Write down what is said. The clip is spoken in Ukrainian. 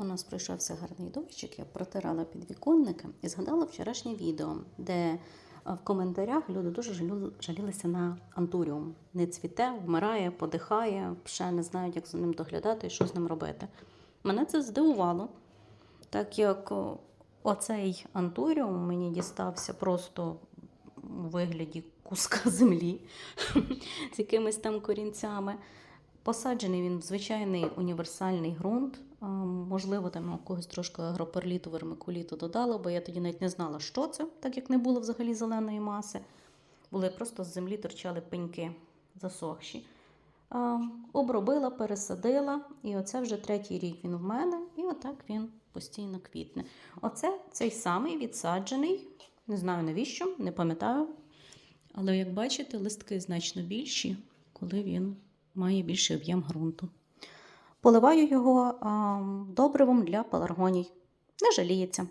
У нас пройшовся гарний дощик, я протирала підвіконники і згадала вчорашнє відео, де е, в коментарях люди дуже жалілися на антуріум. Не цвіте, вмирає, подихає, ще не знають, як за ним доглядати і що з ним робити. Мене це здивувало, так як оцей антуріум мені дістався просто у вигляді куска землі з якимись там корінцями. Посаджений він в звичайний універсальний ґрунт. Можливо, там якогось трошки агроперліту, вермикуліту додала, бо я тоді навіть не знала, що це, так як не було взагалі зеленої маси. Були просто з землі торчали пеньки засохші. Обробила, пересадила, і оце вже третій рік він в мене, і отак він постійно квітне. Оце цей самий відсаджений, не знаю навіщо, не пам'ятаю. Але як бачите, листки значно більші, коли він має більший об'єм ґрунту. Поливаю його добривом для пеларгоній. Не жаліється.